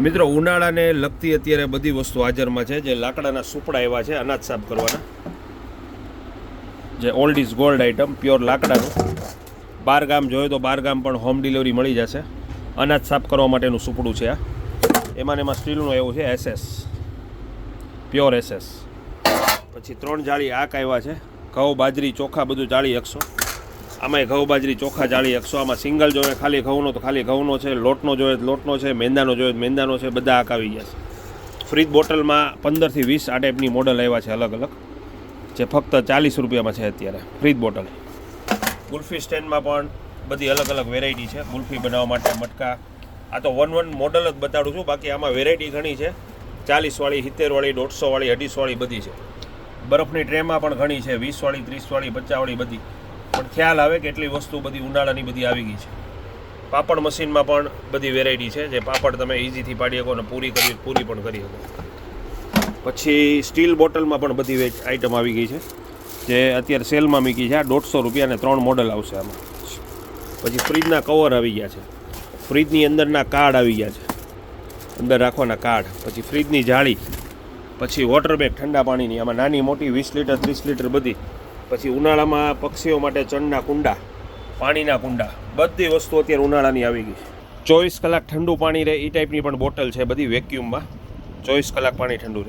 મિત્રો, ઉનાળાને લગતી અત્યારે બધી વસ્તુ હાજરમાં છે, જે લાકડાના સુપડા એવા છે, અનાજ સાફ કરવાના. જે old is gold item pure લાકડાનું. બાર ગામ જોઈએ તો બાર ગામ પણ હોમ ડિલિવરી મળી જશે. અનાજ સાફ કરવા માટેનું સુપડું છે આ. એમાં એમાં સ્ટીલનું એવું છે એસએસ પ્યોર એસએસ પછી ત્રણ જાળી આક આવ્યા છે. ઘઉં, બાજરી, ચોખા બધું જાળી એકસો. આમાંય ઘઉં બાજરી, ચોખા જાળી, એકસો. આમાં સિંગલ જોઈએ ખાલી ઘઉંનો તો ખાલી ઘઉંનો છે, લોટનો જોઈએ લોટનો છે, મેંદાનો જોઈએ મેંદાનો છે, બધા આક આવી ગયા છે. ફ્રીજ બોટલમાં પંદરથી વીસ આ ટાઈપની મોડલ આવ્યા છે અલગ અલગ, જે ફક્ત ચાલીસ રૂપિયામાં છે અત્યારે ફ્રીજ બોટલ. ગુલ્ફી સ્ટેન્ડમાં પણ બધી અલગ અલગ વેરાયટી છે, ગુલ્ફી બનાવવા માટે મટકા. આ તો વન વન મોડલ જ બતાડું છું, બાકી આમાં વેરાયટી ઘણી છે. ચાલીસવાળી સિત્તેરવાળી દોઢસોવાળી અઢીસોવાળી બધી છે. બરફની ટ્રેમાં પણ ઘણી છે વીસવાળી ત્રીસવાળી પચાસવાળી બધી. પણ ખ્યાલ આવે કે એટલી વસ્તુ બધી ઉનાળાની બધી આવી ગઈ છે. પાપડ મશીનમાં પણ બધી વેરાયટી છે. જે પાપડ તમે ઇઝીથી પાડી શકો અને પૂરી કરી, પૂરી પણ કરી શકો. પછી સ્ટીલ બોટલમાં પણ બધી આઇટમ આવી ગઈ છે. જે અત્યારે સેલમાં મૂકી છે. આ દોઢસો રૂપિયાને ત્રણ મોડલ આવશે આમાં. પછી ફ્રીજના કવર આવી ગયા છે. ફ્રીજની અંદરના કાર્ડ આવી ગયા છે. અંદર રાખવાના કાર્ડ પછી ફ્રીજની જાળી. પછી વોટર બેગ ઠંડા પાણીની. આમાં નાની મોટી વીસ લીટર, ત્રીસ લીટર બધી પછી ઉનાળામાં પક્ષીઓ માટે ચણના કુંડા, પાણીના કુંડા, બધી વસ્તુ અત્યારે ઉનાળાની આવી ગઈ છે. ચોવીસ કલાક ઠંડુ પાણી રહે એ ટાઈપની પણ બોટલ છે બધી વેક્યુમમાં ચોવીસ કલાક પાણી ઠંડુ રહે.